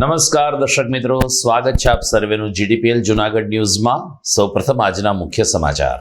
નમસ્કાર દર્શક મિત્રો, સ્વાગત છે આપ સર્વેનું જીડીપીએલ જુનાગઢ ન્યૂઝમાં. સૌપ્રથમ આજના મુખ્ય સમાચાર.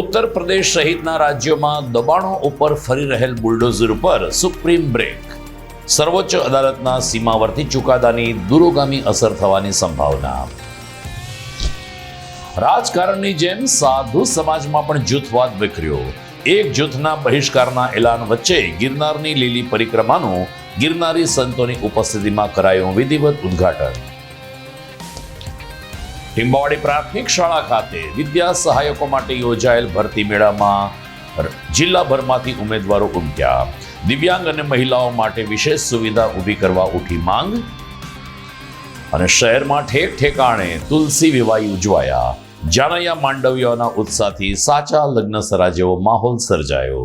ઉત્તર પ્રદેશ સહિતના રાજ્યોમાં દબાણો ઉપર ફરી રહેલ બુલડોઝર ઉપર સુપ્રીમ બ્રેક. સર્વોચ્ચ અદાલતના સીમાવર્તી ચુકાદાની દુરોગામી અસર થવાની સંભાવના. રાજકારણની જેમ સાધુ સમાજમાં પણ જૂથવાદ વિખર્યો. એક જૂથના બહિષ્કારના એલાન વચ્ચે ગિરનારની લીલી પરિક્રમાનું ગિરનારી સંતોની ઉપસ્થિતિમાં કરાયું વિધિવત ઉદ્ઘાટન. ટીમ્બાવાડી પ્રાથમિક શાળા ખાતે વિદ્યા સહાયકો માટે યોજાયેલ ભરતી મેળામાં જિલ્લાભરમાંથી ઉમેદવારો ઉમટ્યા. દિવ્યાંગ અને મહિલાઓ માટે વિશેષ સુવિધા ઊભી કરવા ઉઠી માંગ અને શહેરમાં ઠેક ઠેકાણે તુલસી વિવાહ ઉજવાયા. જાનૈયા માંડવીઓના ઉત્સાહથી સાચા લગ્ન સરા જેવો માહોલ સર્જાયો.